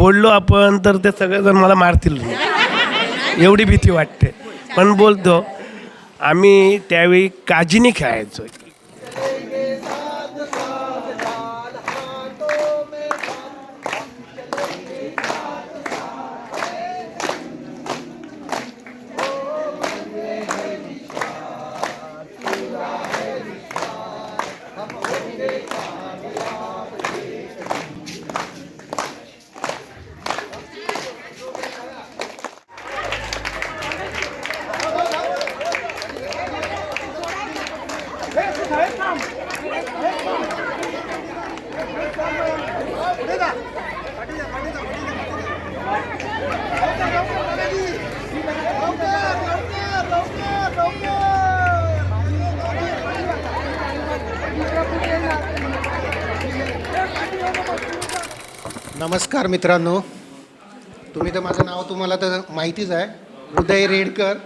बोललो आपण तर ते सगळेजण मला मारतील. एवढी भीती वाटते. पण बोलतो आम्ही त्यावेळी काजीने खेळायचो. नमस्कार मित्रांनो. तुम्ही तर माझं नाव तुम्हाला तर माहितीच आहे. उदय रेडकर.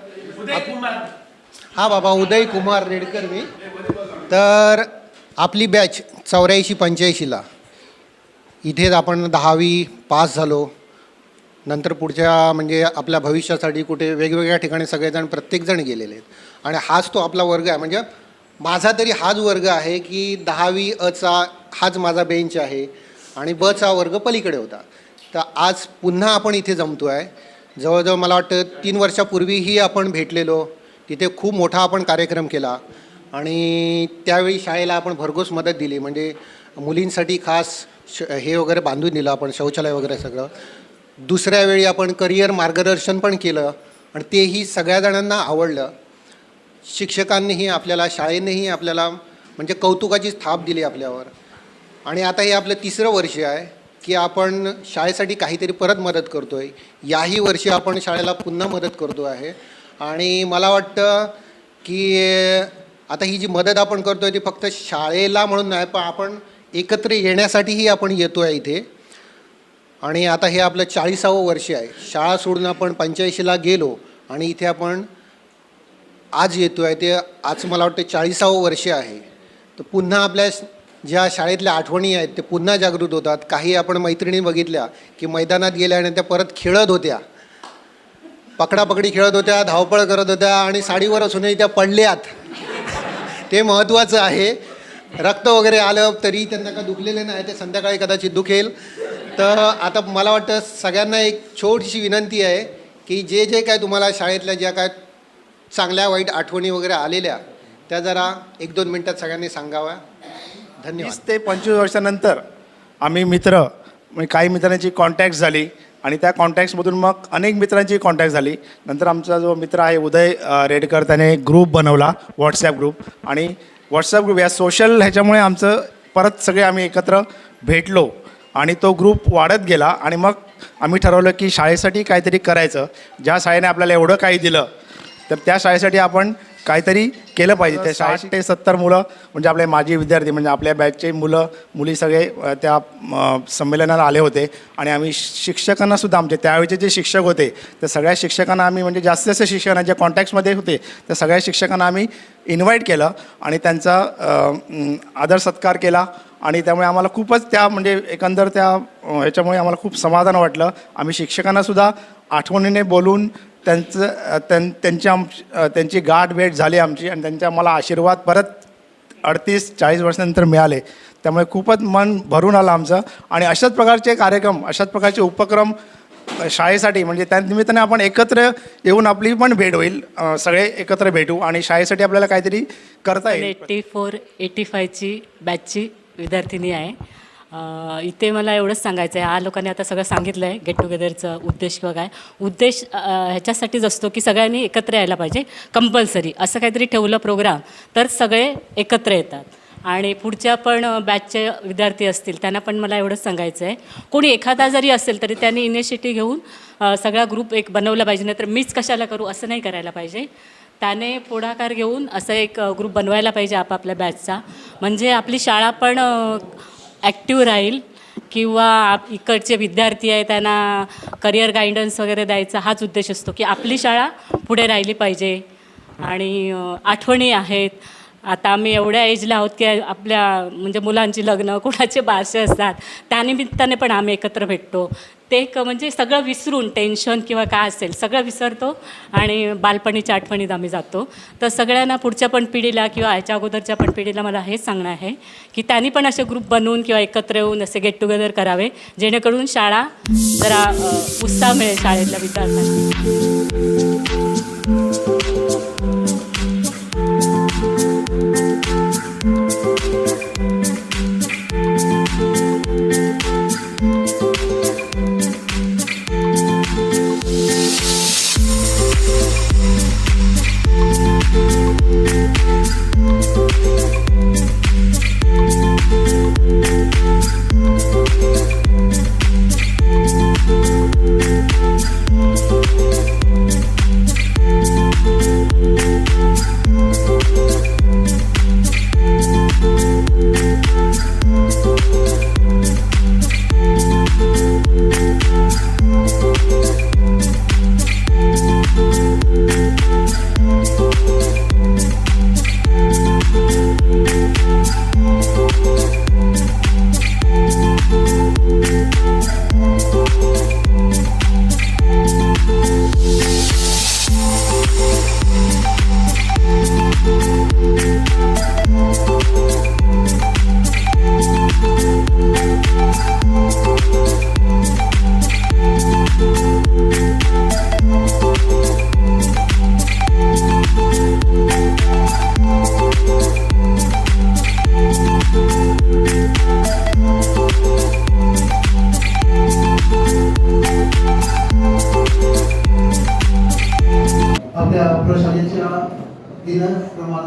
हा बाबा उदय कुमार रेडकर मी. तर आपली बॅच चौऱ्याऐंशी पंच्याऐंशीला. इथेच आपण दहावी पास झालो. नंतर पुढच्या म्हणजे आपल्या भविष्यासाठी कुठे वेगवेगळ्या ठिकाणी सगळेजण प्रत्येकजण गेलेले आहेत. आणि हाच तो आपला वर्ग आहे. म्हणजे माझा तरी हाच वर्ग आहे की दहावी अचा हाच माझा बेंच आहे. आणि बचा वर्ग पलीकडे होता. तर आज पुन्हा आपण इथे जमतो आहे जवळजवळ मला वाटतं तीन वर्षापूर्वीही आपण भेटलेलो. तिथे खूप मोठा आपण कार्यक्रम केला. आणि त्यावेळी शाळेला आपण भरघोस मदत दिली. म्हणजे मुलींसाठी खास श हे वगैरे बांधून दिलं आपण शौचालय वगैरे सगळं. दुसऱ्या वेळी आपण करिअर मार्गदर्शन पण केलं. आणि तेही सगळ्या जणांना आवडलं. शिक्षकांनीही आपल्याला शाळेनेही आपल्याला म्हणजे कौतुकाची थाप दिली आपल्यावर. आणि आता हे आपलं तिसरं वर्ष आहे की आपण शाळेसाठी काहीतरी परत मदत करतो आहे याही वर्षी आपण शाळेला पुन्हा मदत करतो आहे. आणि मला वाटतं की आता ही जी मदत आपण करतो आहे ती फक्त शाळेला म्हणून नाही पण आपण एकत्र येण्यासाठीही आपण येतो आहे इथे. आणि आता हे आपलं चाळीसावं वर्ष आहे. शाळा सोडून आपण पंच्याऐंशीला गेलो आणि इथे आपण आज येतो आहे ते आज मला वाटतं चाळीसावं वर्ष आहे. तर पुन्हा आपल्या ज्या शाळेतल्या आठवणी आहेत ते पुन्हा जागृत होतात. काही आपण मैत्रिणी बघितल्या की मैदानात गेल्या आणि त्या परत खेळत होत्या. पकडापकडी खेळत होत्या धावपळ करत होत्या आणि साडीवर असूनही त्या पडल्यात. ते महत्त्वाचं आहे. रक्त वगैरे आलं तरी त्यांना का दुखलेले नाही ते संध्याकाळी कदाचित दुखेल. तर आता मला वाटतं सगळ्यांना एक छोटीशी विनंती आहे की जे जे काय तुम्हाला शाळेतल्या ज्या काय चांगल्या वाईट आठवणी वगैरे आलेल्या त्या जरा एक दोन मिनटात सगळ्यांनी सांगाव्या. वीस ते पंचवीस वर्षानंतर आम्ही मित्र म्हणजे काही मित्रांची कॉन्टॅक्ट झाली आणि त्या कॉन्टॅक्ट्समधून मग अनेक मित्रांची कॉन्टॅक्ट झाली. नंतर आमचा जो मित्र आहे उदय रेडकर त्याने ग्रुप बनवला व्हॉट्सॲप ग्रुप आणि व्हॉट्सॲप ग्रुप या सोशल ह्याच्यामुळे आमचं परत सगळे आम्ही एकत्र भेटलो आणि तो ग्रुप वाढत गेला आणि मग आम्ही ठरवलं की शाळेसाठी काहीतरी करायचं. ज्या शाळेने आपल्याला एवढं काही दिलं तर त्या शाळेसाठी आपण काहीतरी केलं पाहिजे. त्या साठ ते सत्तर मुलं म्हणजे आपले माजी विद्यार्थी म्हणजे आपल्या बॅचचे मुलं मुली सगळे त्या संमेलनाला आले होते. आणि आम्ही शिक्षकांना सुद्धा आमचे त्यावेळेचे जे शिक्षक होते त्या सगळ्या शिक्षकांना आम्ही म्हणजे जास्त शिक्षकांना ज्या कॉन्टॅक्ट्समध्ये होते त्या सगळ्या शिक्षकांना आम्ही इन्व्हाइट केलं. आणि त्यांचा आदर सत्कार केला. आणि त्यामुळे आम्हाला खूपच त्या म्हणजे एकंदर त्या ह्याच्यामुळे आम्हाला खूप समाधान वाटलं. आम्ही शिक्षकांना सुद्धा आठवणीने बोलून त्यांचं त्यां त्यांच्या आम त्यांची गाठ भेट झाली आमची आणि त्यांच्या मला आशीर्वाद परत अडतीस चाळीस वर्षानंतर मिळाले. त्यामुळे खूपच मन भरून आलं आमचं. आणि अशाच प्रकारचे कार्यक्रम अशाच प्रकारचे उपक्रम शाळेसाठी म्हणजे त्या निमित्ताने आपण एकत्र येऊन आपली पण भेट होईल. सगळे एकत्र भेटू आणि शाळेसाठी आपल्याला काहीतरी करता येईल. एट्टी फोर एटी फायची बॅचची विद्यार्थिनी आहे. इथे मला एवढंच सांगायचं आहे हा लोकांनी आता सगळं सांगितलं आहे गेट टुगेदरचं उद्देश किंवा काय उद्देश ह्याच्यासाठीच असतो की सगळ्यांनी एकत्र यायला पाहिजे. कंपल्सरी असं काहीतरी ठेवलं प्रोग्राम तर सगळे एकत्र येतात. आणि पुढच्या पण बॅचचे विद्यार्थी असतील त्यांना पण मला एवढंच सांगायचं आहे कोणी एखादा जरी असेल तरी त्यांनी इनिशिएटिव्ह घेऊन सगळा ग्रुप एक बनवला पाहिजे. नाहीतर मीच कशाला करू असं नाही करायला पाहिजे. त्याने पुढाकार घेऊन असं एक ग्रुप बनवायला पाहिजे आपापल्या बॅचचा म्हणजे आपली शाळा पण ॲक्टिव्ह राहील किंवा आप इकडचे विद्यार्थी आहे त्यांना करिअर गायडन्स वगैरे द्यायचा हाच उद्देश असतो की आपली शाळा पुढे राहिली पाहिजे. आणि आठवणी आहेत आता आम्ही एवढ्या एजला आहोत की आपल्या म्हणजे मुलांची लग्न कुणाचे बारसे असतात त्यानिमित्ताने पण आम्ही एकत्र भेटतो. ते एक म्हणजे सगळं विसरून टेन्शन किंवा काय असेल सगळं विसरतो आणि बालपणीच्या आठवणीत आम्ही जातो. तर सगळ्यांना पुढच्या पण पिढीला किंवा ह्याच्या अगोदरच्या पण पिढीला मला हेच सांगणं आहे की त्यांनी पण असे ग्रुप बनवून किंवा एकत्र येऊन असे गेट टुगेदर करावे जेणेकरून शाळा जरा उत्साह मिळेल शाळेतल्या विद्यार्थ्यांना.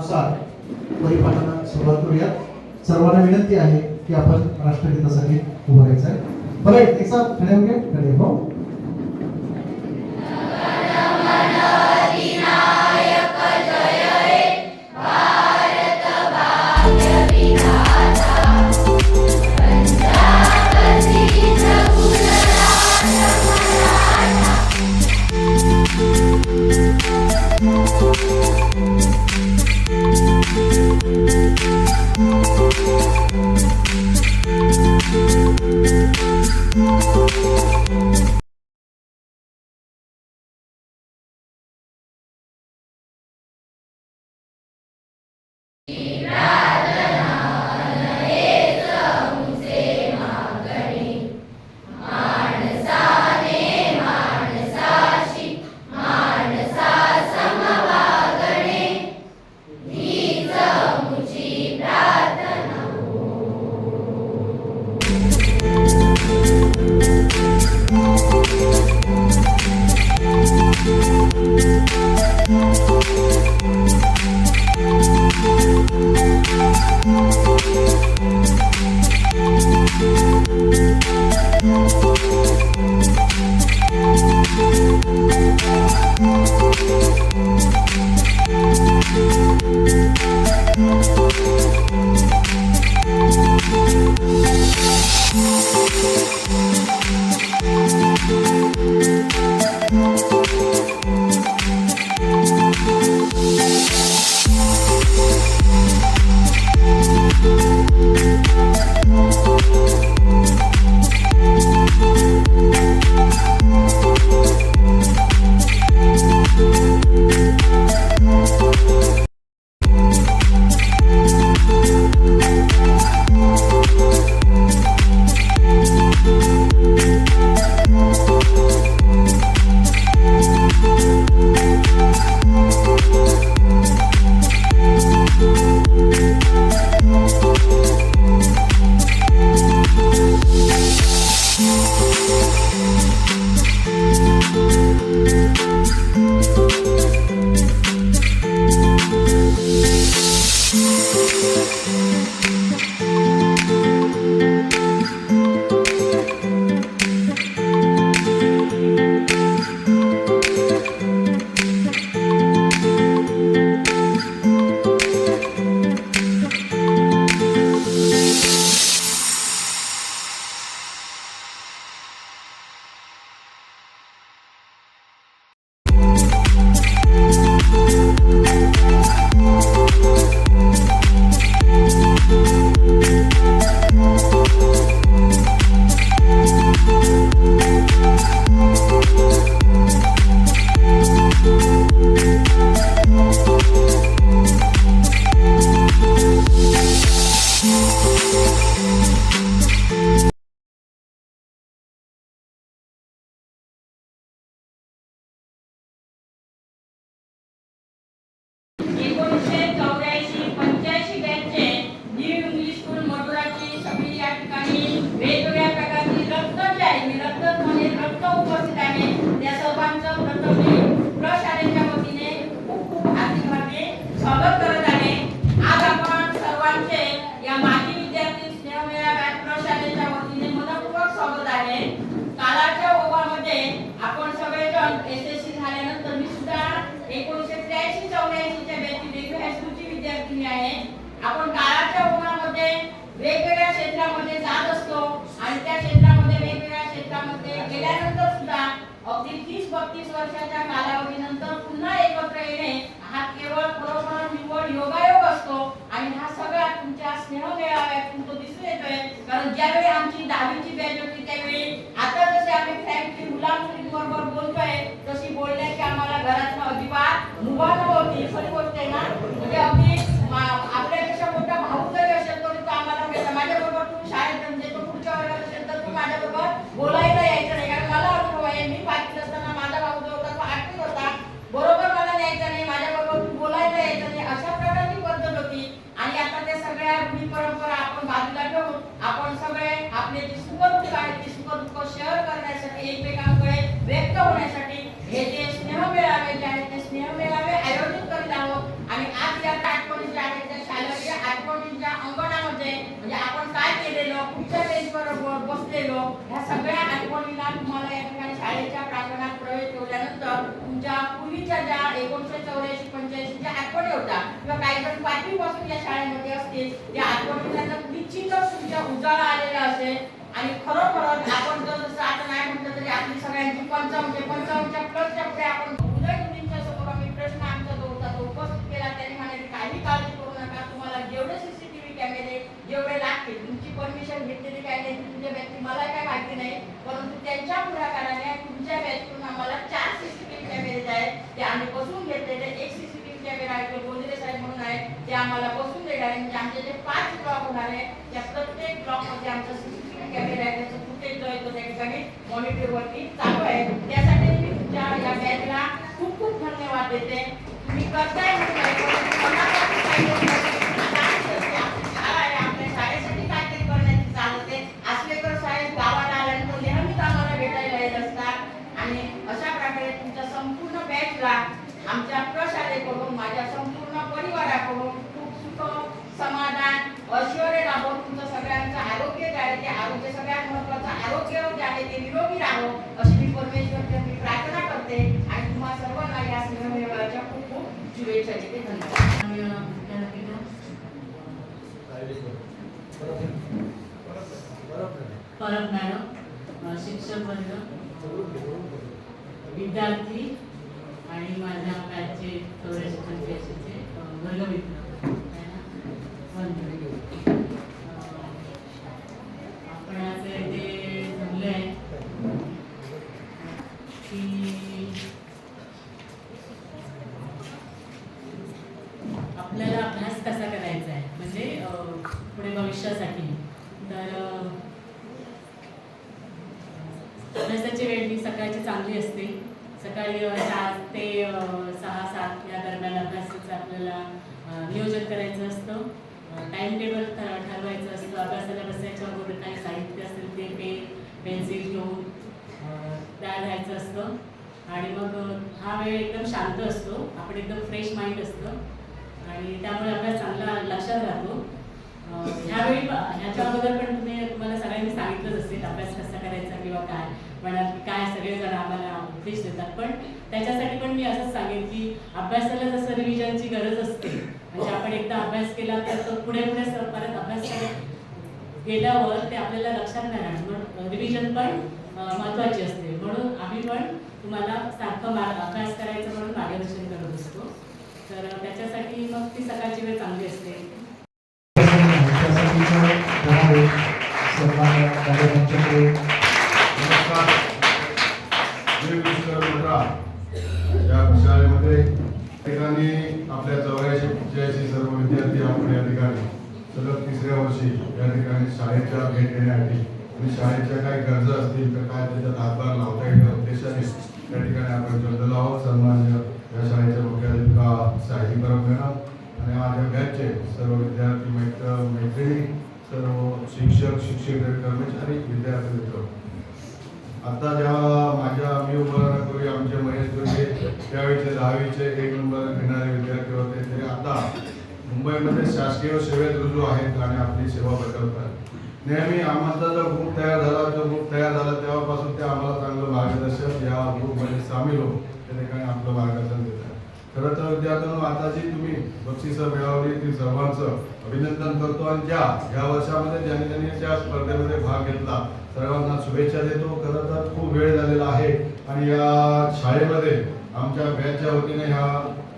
दिनक्रमानुसार परिपाठाला सुरुवात करूया सर्वांना विनंती आहे की आपण राष्ट्रगीतासाठी उभं राहायचं आहे. बरं एक साथ खडे होगे खडे हो Música आपण काळाच्या ओघामध्ये वेगवेगळ्या क्षेत्रामध्ये जात असतो आणि त्या क्षेत्रामध्ये वेगवेगळ्या क्षेत्रामध्ये गेल्यानंतर सुद्धा अगदी तीस बत्तीस वर्षाच्या कालावधीनंतर पुन्हा एकत्र येणे हा केवळ बरोबर निवड योगायोग असतो. आणि हा सगळा तुमच्या स्नेह मेळाव्यातून तो दिसून येतोय. कारण ज्यावेळी आमची दहावीची बॅच होती त्यावेळी आता जसे आम्ही फ्रँकली मुला मुलींबरोबर बोलतोय तशी बोलण्याची आम्हाला घरातनं अजिबात मुभा नव्हती. खरी गोष्ट आहे ना? म्हणजे अगदी आपल्यापेक्षा मोठा भाऊ जरी असेल तरी तो आम्हाला म्हणायचा, माझ्याबरोबर तू शाळेत म्हणजे तो पुढच्या वर्गात असेल तर तू माझ्याबरोबर बोलायला यायचं नाही. कारण मला अनुभव आहे मी पाचवीत असताना माझा भाऊ जो होता तो आठवीत होता. बरोबर मला न्यायचं नाही माझ्याबरोबर तू बोलायला यायचं नाही. अशा प्रकारची पद्धत होती. आणि आता त्या सगळ्या रूढी परंपरा आपण बाजूला ठेवून आपण सगळे आपले जे सुखदुःख आहेत ते सुखदुःख शेअर करण्यासाठी एकमेकांकडे व्यक्त होण्यासाठी हे जे स्नेह मेळावे जे आहेत ते स्नेह मेळावे आयोजित करीत आहोत आणि आज या आठवणी ज्या आहेत त्या शालेय आठवणींच्या अंगणामध्ये म्हणजे आपण काय केलेलं कुठच्या बेंचवर ब- बसलेलो ह्या सगळ्या आठवणींना तुम्हाला या ठिकाणी शाळेच्या प्रांगणात प्रवेश ठेवल्यानंतर तुमच्या पूर्वीच्या ज्या एकोणीसशे चौऱ्याऐंशी पंच्याऐंशीच्या आठवणी होत्या किंवा काही जण पाचवीपासून या शाळेमध्ये असतील त्या आठवणींना निश्चितच तुमच्या उजाळा आलेला असेल आणि खरोखर आपण जर जसं आता नाही म्हटलं तरी आपली सगळ्यांची पंचावन्न पंचावन्नच्या प्लसच्या पुढे आपण उदय मुलींच्या समोर आम्ही प्रश्न आमचा जो होता तो उपस्थित केला त्यांनी म्हणाले काही काळजी करू नका तुम्हाला जेवढे सीसीटीव्ही कॅमेरे जेवढे लागतील. तुमची परमिशन घेतलेली काय नाही तुमच्या बॅचची मला काय माहिती नाही परंतु त्यांच्या पुढाकाराने तुमच्या बॅचकडून आम्हाला चार सीसीटीव्ही कॅमेरे आहेत ते आम्ही बसून घेतलेले. एक सीसीटीव्ही कॅमेरा आहे तो साहेब म्हणून आहे ते आम्हाला बसून देणार आहे. म्हणजे आमचे जे पाच ब्लॉक होणार आहे त्या प्रत्येक ब्लॉकमध्ये आमचा सीसीटीव्ही कॅमेरा आहे त्याचं फुटेज जो आहे तो त्या ठिकाणी मॉनिटरवरती चालू आहे. त्यासाठी मी तुमच्या या बॅचला खूप खूप धन्यवाद देते. तुम्ही करताय संपूर्ण बॅचला आमच्या प्रशालेकडून माझ्या संपूर्ण परिवाराकडून खूप सुख समाधान ऐश्वर्य लाभो तुमचं सगळ्यांचं आरोग्य जे आहे ते आरोग्य सगळ्यात महत्वाचं आरोग्य जे आहे ते निरोगी राहो अशी मी परमेश्वरच्या मी प्रार्थना करते. आणि तुम्हा सर्वांना या स्नेहमेळाव्याच्या खूप खूप शुभेच्छा देते. धन्यवाद. परब मॅडम. शिक्षक वर्ग. विद्यार्थी आणि माझ्या बॅचचे चौऱ्याऐंशी पंच्याऐंशीचे वर्गमित्र. तयार राहायचं असतं. आणि मग हा वेळ एकदम शांत असतो. आपण एकदम फ्रेश माइंड असतं. आणि त्यामुळे अभ्यास चांगला लक्षात राहतो. ह्यावेळी ह्याच्या अगोदर पण तुम्ही तुम्हाला सगळ्यांनी सांगितलंच असेल अभ्यास कसा करायचा किंवा काय? म्हणा काय सगळेजण आम्हाला उपदेश देतात. पण त्याच्यासाठी पण मी असंच सांगेन की अभ्यासाला जसं रिव्हिजनची गरज असते म्हणजे आपण एकदा अभ्यास केला तर तो पुढे पुढे परत अभ्यास केल्यावर ते आपल्याला लक्षात नाही राहणार. रिव्हिजन पण महत्त्वाची असते. म्हणून आम्ही पण तुम्हाला सारखं मार्ग अभ्यास करायचं म्हणून मार्गदर्शन करत असतो. तर त्याच्यासाठी मग ती सकाळची वेळ चांगली असते. या शाळेमध्ये ठिकाणी आपल्या चौऱ्याऐंशी पंच्याऐंशी सर्व विद्यार्थी आपण या ठिकाणी सलग तिसऱ्या वर्षी या ठिकाणी शाळेच्या भेट देण्यासाठी आणि शाळेच्या काही गरजा असतील तर काय त्याच्यात हातभार लावता येईल उद्देशाने त्या ठिकाणी आपण चंद्रलाव सन्मान्य या शाळेच्या मुख्याधिका साहित्य परब मॅडम आणि माझ्या बॅचचे सर्व विद्यार्थी मैत्र मैत्रिणी सर्व शिक्षक शिक्षक कर्मचारी विद्यार्थी मित्र. आता ज्या माझ्या मी उभारण्यापूर्वी आमचे महेश दुर्गे त्यावेळीचे दहावीचे एक नंबर घेणारे विद्यार्थी होते. ते आता मुंबईमध्ये शासकीय सेवेत रुजू आहेत आणि आपली सेवा बजावतात नेहमी आमचा जो ग्रुप तयार झाला जो ग्रुप तयार झाला तेव्हापासून ते आम्हाला चांगलं मार्गदर्शन या ग्रुपमध्ये सामील हो त्या ठिकाणी आपलं मार्गदर्शन देतात खरं तर विद्यार्थ्यांनो आता जी तुम्ही बक्षिसं मिळवली ती सर्वांचं अभिनंदन करतो आणि ज्या या वर्षामध्ये ज्यांनी ज्यांनी त्या स्पर्धेमध्ये भाग घेतला सर्वांना शुभेच्छा देतो. खरं तर खूप वेळ झालेला आहे आणि या शाळेमध्ये आमच्या बॅचच्या वतीने ह्या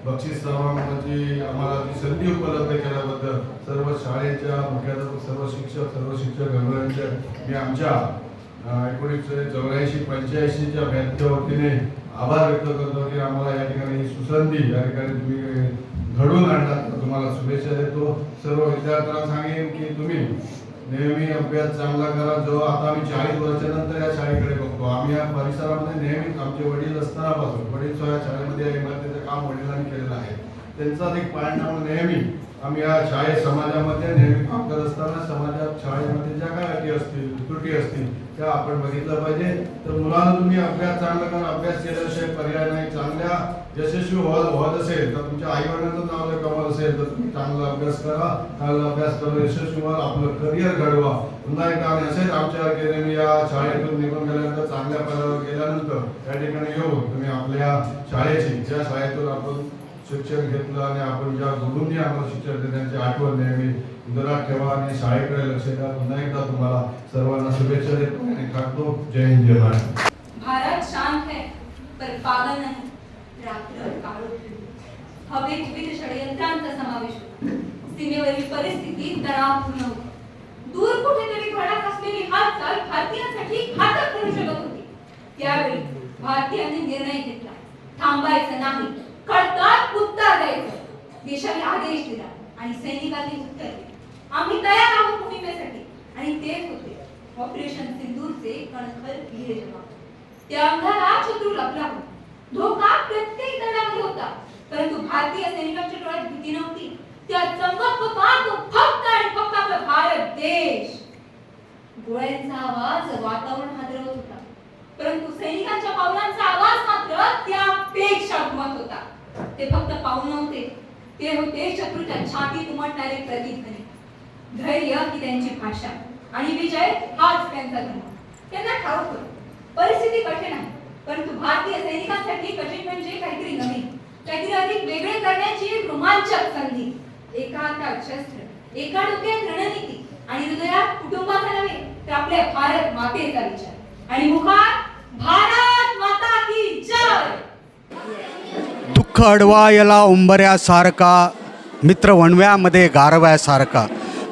बक्षीस समारंभाची आम्हाला ती संधी उपलब्ध केल्याबद्दल सर्व शाळेच्या मुख्याध्यापक सर्व शिक्षक सर्व शिक्षक गणरायांच्या मी आमच्या एकोणीसशे चौऱ्याऐंशी पंच्याऐंशीच्या बॅचच्या वतीने आभार व्यक्त करतो की आम्हाला या ठिकाणी सुसंधी या ठिकाणी तुम्ही घडवून आणला तुम्हाला शुभेच्छा देतो. सर्व विद्यार्थ्यांना सांगेन की तुम्ही नेहमी अभ्यास चांगला करा. जो आता आम्ही चाळीस वर्षानंतर या शाळेकडे बघतो. आम्ही या परिसरामध्ये नेहमीच आमचे वडील असतानापासून वडील स्वतः या शाळेमध्ये या इमारतीचं काम वडिलांनी केलेलं आहे. त्यांचाच एक पायंडा नेहमी आम्ही या शाळेत समाजामध्ये नेहमी काम करत असताना समाजात शाळेमध्ये ज्या काय अटी असतील त्रुटी असतील त्या आपण बघितलं पाहिजे. तर मुलांना तुम्ही अभ्यास चांगला करा अभ्यास केल्याशिवाय पर्याय नाही. चांगल्या यशस्वी होत होत असेल तर तुमच्या आई वडिलांचं नाव जर असेल तर तुम्ही चांगला अभ्यास करा. चांगला अभ्यास करून यशस्वी व्हा आपलं करिअर घडवा. पुन्हा एकदा आम्ही असेच आमच्या केलेली या शाळेतून निघून गेल्यानंतर चांगल्या पदावर गेल्यानंतर त्या ठिकाणी येऊन तुम्ही आपल्या शाळेची ज्या शाळेतून आपण शिक्षण घेतलं आणि आपण ज्या गुरुंनी आम्हाला शिक्षण दिलं त्यांची आठवण नेहमी उदरात ठेवा आणि शाळेकडे लक्ष द्या. पुन्हा एकदा तुम्हाला सर्वांना शुभेच्छा देतो आणि काढतो जय हिंद जय महाराष्ट्र भारत शांत है पर पागल नाही। रात्र काळोखी हवेत विविध षडयंत्रांचा समावेश होता सीमेवरील परिस्थिती तणावपूर्ण होती दूर कुठेतरी घडत असलेली हालचाल भारतीयांसाठी घातक ठरू शकत होती. त्यावेळी भारतीयांनी निर्णय घेतला. थांबायचं नाही. खडकात उत्तर द्यायचं. देशाने आदेश दिला आणि सैनिकांनी उत्तर दिले. आम्ही तयार आहोत मोहिमेसाठी आणि तेच होते ऑपरेशन सिंदूरचे कणखर वीर जवान. त्या अंधारात शत्रू लपला होता. धोका प्रत्येक दलामध्ये होता. परंतु भारतीय सैनिकांच्या डोळ्यात भीती नव्हती. त्या चमक होता फक्त आणि फक्त आपला भारत देश. गोळ्यांचा आवाज वातावरण हादरवत होता. परंतु सैनिकांच्या पावलांचा आवाज मात्र त्यापेक्षा घुमत होता. ते फक्त पाहून नव्हते. ते होते शत्रूच्या छातीत उमटणारे प्रतिध्वनी धैर्य ही त्यांची भाषा आणि विजय हाच त्यांचा धर्म. त्यांना ठाऊक परिस्थिती कठीण आहे. परंतु भारतीय सैनिकांसाठी कठीण म्हणजे काहीतरी नवीन काहीतरी अधिक वेगळे करण्याची एक रोमांचक संधी. एका हातात शस्त्र एका डोक्यात रणनीती आणि हृदयात कुटुंबाचा नव्हे तर आपल्या भारत मातेचा विचार. आणि मुखात भारत माता की जय दुःख अडवायला उंबऱ्यासारखा मित्र वणव्यामध्ये गारव्यासारखा.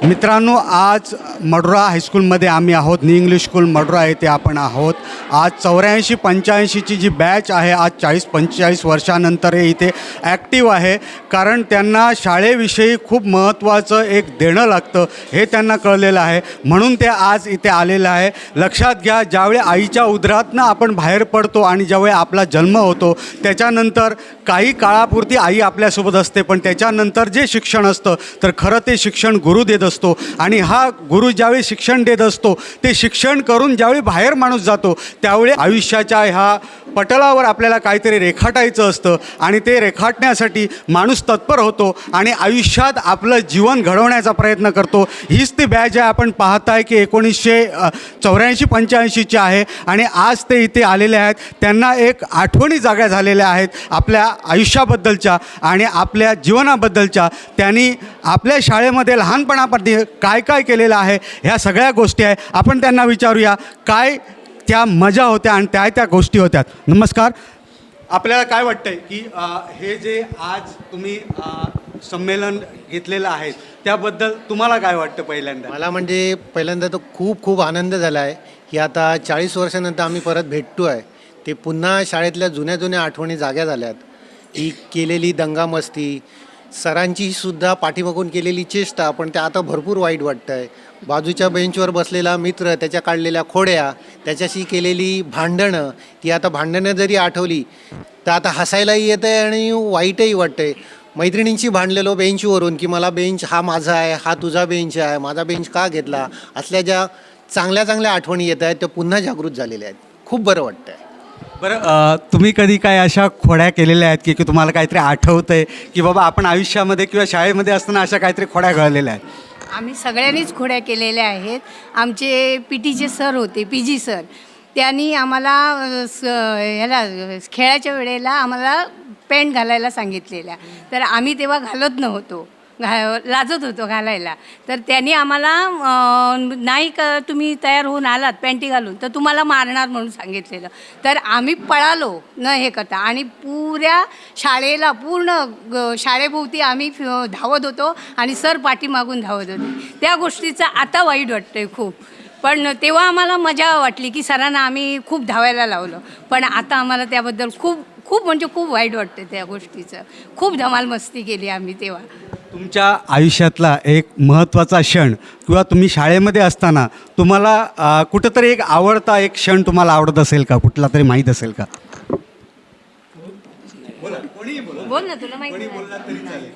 मित्रांनो आज मडुरा हायस्कूलमध्ये आम्ही आहोत. न्यू इंग्लिश स्कूल मडुरा येथे आपण आहोत. आज चौऱ्याऐंशी पंच्याऐंशीची जी बॅच आहे आज चाळीस पंचेचाळीस वर्षानंतर हे इथे ॲक्टिव्ह आहे. कारण त्यांना शाळेविषयी खूप महत्त्वाचं एक देणं लागतं हे त्यांना कळलेलं आहे. म्हणून ते आज इथे आलेलं आहे. लक्षात घ्या ज्यावेळी आईच्या उदरातनं आपण बाहेर पडतो आणि ज्यावेळी आपला जन्म होतो त्याच्यानंतर काही काळापुरती आई आपल्यासोबत असते पण त्याच्यानंतर जे शिक्षण असतं तर खरं ते शिक्षण गुरु देत असतो आणि हा गुरु ज्यावेळी शिक्षण देत असतो ते शिक्षण करून ज्यावेळी बाहेर माणूस जातो त्यावेळी आयुष्याच्या ह्या पटलावर आपल्याला काहीतरी रेखाटायचं असतं आणि ते रेखाटण्यासाठी माणूस तत्पर होतो आणि आयुष्यात आपलं जीवन घडवण्याचा प्रयत्न करतो. हीच ती बॅज आहे आपण पाहत आहे की एकोणीसशे चौऱ्याऐंशी पंच्याऐंशीची आहे आणि आज ते इथे आलेले आहेत. त्यांना एक आठवणी जाग्या झालेल्या आहेत आपल्या आयुष्याबद्दलच्या आणि आपल्या जीवनाबद्दलच्या. त्यांनी आपल्या शाळेमध्ये लहानपणापासून काय काय केलेलं आहे ह्या सगळ्या गोष्टी आहे आपण त्यांना विचारूया काय त्या मजा होत्या आणि त्या त्या गोष्टी होत्या. नमस्कार. आपल्याला काय वाटतंय की हे जे आज तुम्ही संमेलन घेतलेलं आहे त्याबद्दल तुम्हाला काय वाटतं पहिल्यांदा? मला म्हणजे पहिल्यांदा तर खूप खूप आनंद झाला आहे की आता चाळीस वर्षानंतर आम्ही परत भेटतो आहे. ते पुन्हा शाळेतल्या जुन्या जुन्या आठवणी जाग्या झाल्यात. ही केलेली दंगामस्ती सरांची सुद्धा पाठीमागून केलेली चेष्टा पण त्या आता भरपूर वाईट वाटतं आहे बाजूच्या बेंचवर बसलेला मित्र त्याच्या काढलेल्या खोड्या त्याच्याशी केलेली भांडणं ती आता भांडणं जरी आठवली तर आता हसायलाही येतं आहे आणि वाईटही वाटतं आहे मैत्रिणींशी भांडलेलो बेंचवरून की मला बेंच हा माझा आहे हा तुझा बेंच आहे माझा बेंच का घेतला? असल्या ज्या चांगल्या चांगल्या आठवणी येत आहेत त्या पुन्हा जागृत झालेल्या आहेत. खूप बरं वाटतं आहे बरं अ, तुम्ही कधी काय अशा खोड्या केलेल्या आहेत की की तुम्हाला काहीतरी आठवतं आहे की बाबा आपण आयुष्यामध्ये किंवा शाळेमध्ये असताना अशा काहीतरी खोड्या घाललेल्या आहेत? आम्ही सगळ्यांनीच खोड्या केलेल्या आहेत. आमचे पी टीचे सर होते पी जी सर. त्यांनी आम्हाला अ, स ह्याला खेळाच्या वेळेला आम्हाला पॅन्ट घालायला सांगितलेल्या. तर आम्ही तेव्हा घालत नव्हतो. घा लाजत होतो घालायला. तर त्यांनी आम्हाला नाही का तुम्ही तयार होऊन आलात पॅन्टी घालून तर तुम्हाला मारणार म्हणून सांगितलेलं. तर आम्ही पळालो न हे करता. आणि पुऱ्या शाळेला पूर्ण ग- शाळेभोवती आम्ही धावत होतो आणि सर पाठीमागून धावत होते. त्या गोष्टीचं आता वाईट वाटतं आहे खूप. पण तेव्हा आम्हाला मजा वाटली की सरांना आम्ही खूप धावायला लावलं. पण आता आम्हाला त्याबद्दल खूप खूप म्हणजे खूप वाईट वाटतं त्या गोष्टीचं. खूप धमाल मस्ती केली आम्ही तेव्हा. तुमच्या आयुष्यातला एक महत्त्वाचा क्षण किंवा तुम्ही शाळेमध्ये असताना तुम्हाला कुठंतरी एक आवडता एक क्षण तुम्हाला आवडत असेल का? कुठला तरी माहीत असेल का? बोल. ना तुला माहिती आहे.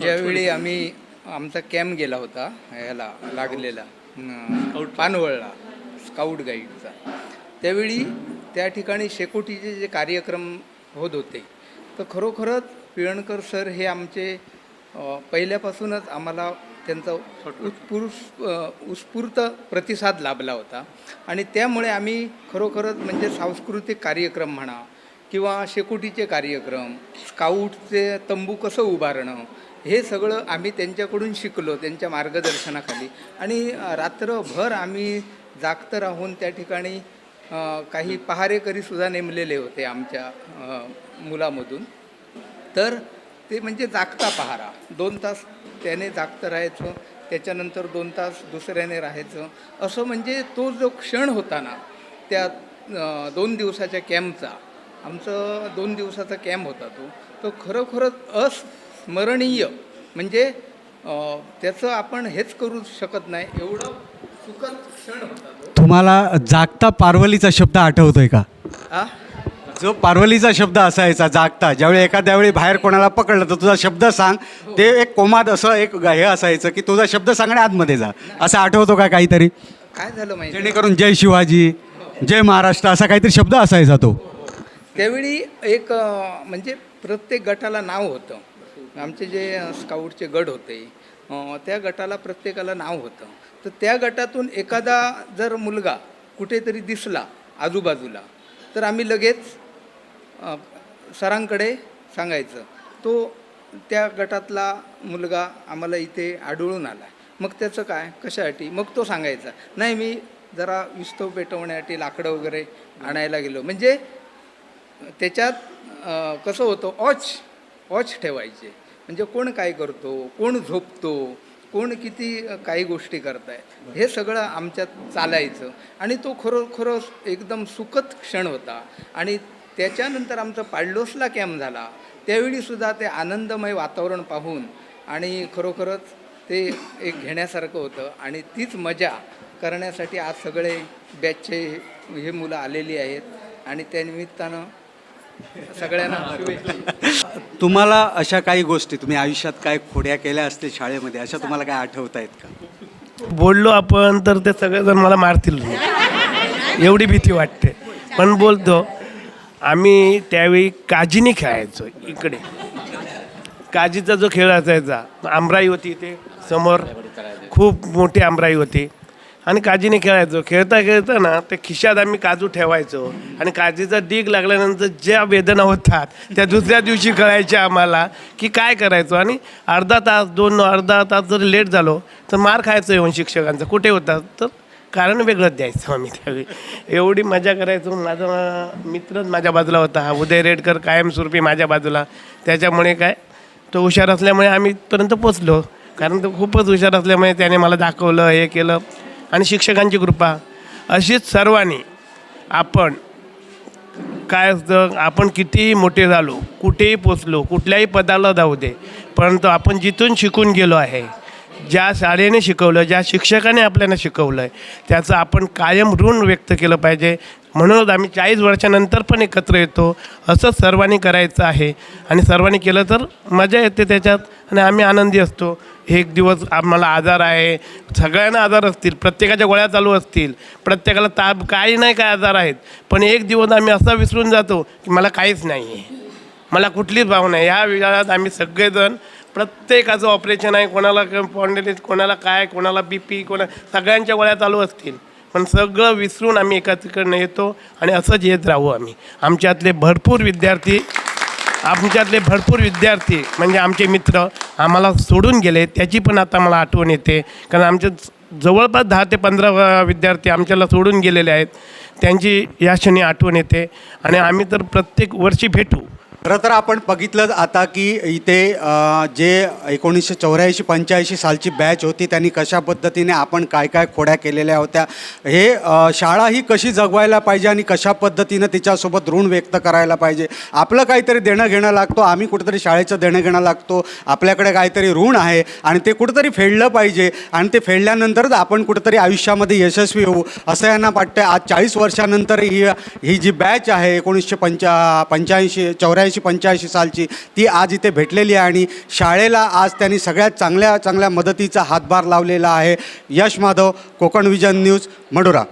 ज्यावेळी आम्ही आमचा कॅम्प गेला होता ह्याला लागलेला पानवळला स्काउट गाईडचा. त्यावेळी त्या ठिकाणी शेकोटीचे जे कार्यक्रम होत होते. तर खरोखरच पिळणकर सर हे आमचे पहिल्यापासूनच आम्हाला त्यांचा उत्स्फूर्त उत्स्फूर्त प्रतिसाद लाभला होता. आणि त्यामुळे आम्ही खरोखरच म्हणजे सांस्कृतिक कार्यक्रम म्हणा किंवा शेकोटीचे कार्यक्रम स्काऊटचे तंबू कसं उभारणं हे सगळं आम्ही त्यांच्याकडून शिकलो त्यांच्या मार्गदर्शनाखाली. आणि रात्रभर आम्ही जागतं राहून त्या ठिकाणी काही पहारेकरीसुद्धा नेमलेले होते आमच्या मुलामधून. तर ते म्हणजे जागता पहारा. दोन तास त्याने जागतं राहायचं त्याच्यानंतर दोन तास दुसऱ्याने राहायचं. असं म्हणजे तो जो क्षण होता ना त्या दोन दिवसाच्या कॅम्पचा आमचं दोन दिवसाचा कॅम्प होता तो. तो खरोखरच अस्मरणीय. म्हणजे त्याचं आपण हेच करू शकत नाही. एवढं तुम्हाला जागता पारवलीचा शब्द आठवतोय का? जो पारवलीचा शब्द असायचा जागता ज्यावेळी एखाद्या वेळी बाहेर कोणाला पकडलं तर तुझा शब्द सांग. ते एक कोमात असं एक हे असायचं की तुझा शब्द सांगणे आतमध्ये जा. असं आठवतो का काहीतरी? काय झालं माहिती? जेणेकरून जय शिवाजी जय महाराष्ट्र असा काहीतरी शब्द असायचा तो. त्यावेळी एक म्हणजे प्रत्येक गटाला नाव होतं. आमचे जे अ, स्काऊटचे गट होते त्या गटाला प्रत्येकाला नाव होतं. तर त्या गटातून एखादा जर मुलगा कुठेतरी दिसला आजूबाजूला तर आम्ही लगेच सरांकडे सांगायचं तो त्या गटातला मुलगा आम्हाला इथे आढळून आला. मग त्याचं काय? कशासाठी? मग तो सांगायचा नाही मी जरा विस्तव पेटवण्यासाठी लाकडं वगैरे आणायला गेलो. म्हणजे त्याच्यात कसं होतं ऑच ऑच ठेवायचे. म्हणजे कोण काय करतो? कोण झोपतो? कोण किती काही गोष्टी करताय हे सगळं आमच्यात चालायचं. आणि तो खरोखरच एकदम सुखद क्षण होता. आणि त्याच्यानंतर आमचा पाडलोसला कॅम्प झाला. त्यावेळीसुद्धा ते आनंदमय वातावरण पाहून आणि खरोखरच ते एक घेण्यासारखं होतं. आणि तीच मजा करण्यासाठी आज सगळे बॅचचे हे मुलं आलेली आहेत. आणि त्या निमित्तानं सगळ्यांना तुम्हाला अशा काही गोष्टी तुम्ही आयुष्यात काय खोड्या केल्या असतील शाळेमध्ये अशा तुम्हाला काय आठवत आहेत का? बोललो आपण तर ते सगळेजण मला मारतील. एवढी भीती वाटते. पण बोलतो आम्ही त्यावेळी काजीनी खेळायचो इकडे. काजीचा जो खेळ असायचा आमराई होती इथे समोर. खूप मोठी आमराई होती. आणि काजीने खेळायचो. खेळता खेळता ना ते खिशात आम्ही काजू ठेवायचो. आणि काजीचा डीग लागल्यानंतर ज्या वेदना होतात त्या दुसऱ्या दिवशी कळायच्या आम्हाला की काय करायचो. आणि अर्धा तास दोन अर्धा तास जर लेट झालो तर मार खायचो येऊन शिक्षकांचा. कुठे होता? तर कारण वेगळंच द्यायचं आम्ही त्यावेळी. एवढी मजा करायचो. माझा मित्रच माझ्या बाजूला होता. उदय रेडकर कायमस्वरूपी माझ्या बाजूला. त्याच्यामुळे काय तो हुशार असल्यामुळे आम्ही इथपर्यंत पोचलो. कारण तो खूपच हुशार असल्यामुळे त्याने मला दाखवलं हे केलं. आणि शिक्षकांची कृपा. अशीच सर्वांनी आपण काय असतं आपण कितीही मोठे झालो कुठेही पोचलो कुठल्याही पदाला जाऊ दे परंतु आपण जिथून शिकून गेलो आहे ज्या शाळेने शिकवलं ज्या शिक्षकाने आपल्याला शिकवलं आहे त्याचं आपण कायम ऋण व्यक्त केलं पाहिजे. म्हणूनच आम्ही चाळीस वर्षानंतर पण एकत्र येतो असंच सर्वांनी करायचं आहे. आणि सर्वांनी केलं तर मजा येते त्याच्यात आणि आम्ही आनंदी असतो. एक दिवस आम्हाला आजार आहे. सगळ्यांना आजार असतील. प्रत्येकाच्या गोळ्या चालू असतील. प्रत्येकाला ताप काही नाही काय आजार आहेत. पण एक दिवस आम्ही असा विसरून जातो की मला काहीच नाही आहे मला कुठलीच भावना आहे या वेळात आम्ही सगळेजण प्रत्येकाचं ऑपरेशन आहे. कोणाला पॉन्डेलिस कोणाला काय कोणाला बी पी कोणा सगळ्यांच्या गोळ्या चालू असतील. पण सगळं विसरून आम्ही एकाकडनं येतो आणि असंच येत राहू आम्ही. आमच्यातले भरपूर विद्यार्थी आमच्यातले भरपूर विद्यार्थी म्हणजे आमचे मित्र आम्हाला सोडून गेले. त्याची पण आता मला आठवण येते. कारण आमच्या जवळपास दहा ते पंधरा विद्यार्थी आमच्याला सोडून गेलेले आहेत. त्यांची या क्षणी आठवण येते. आणि आम्ही तर प्रत्येक वर्षी भेटू. खरं तर आपण बघितलं आता की इथे जे एकोणीसशे चौऱ्याऐंशी पंच्याऐंशी सालची बॅच होती त्यांनी कशा पद्धतीने आपण काय काय खोड्या केलेल्या होत्या हे शाळा ही कशी जगवायला पाहिजे आणि कशा पद्धतीनं तिच्यासोबत ऋण व्यक्त करायला पाहिजे आपलं काहीतरी देणं घेणं लागतो आम्ही कुठेतरी शाळेचं देणं घेणं लागतो आपल्याकडे काहीतरी ऋण आहे आणि ते कुठेतरी फेडलं पाहिजे आणि ते फेडल्यानंतरच आपण कुठेतरी आयुष्यामध्ये यशस्वी होऊ असं यांना वाटतं आज चाळीस वर्षानंतर ही ही जी बॅच आहे एकोणीसशे पंचा पंच्याऐंशी चौऱ्याऐंशी पंच्याऐंशी सालची ती आज इथे भेटलेली आहे आणि शाळेला आज त्यांनी सगळ्यात चांगल्या चांगल्या मदतीचा हातभार लावलेला आहे. Yash Madhav Konkan vision news Madura.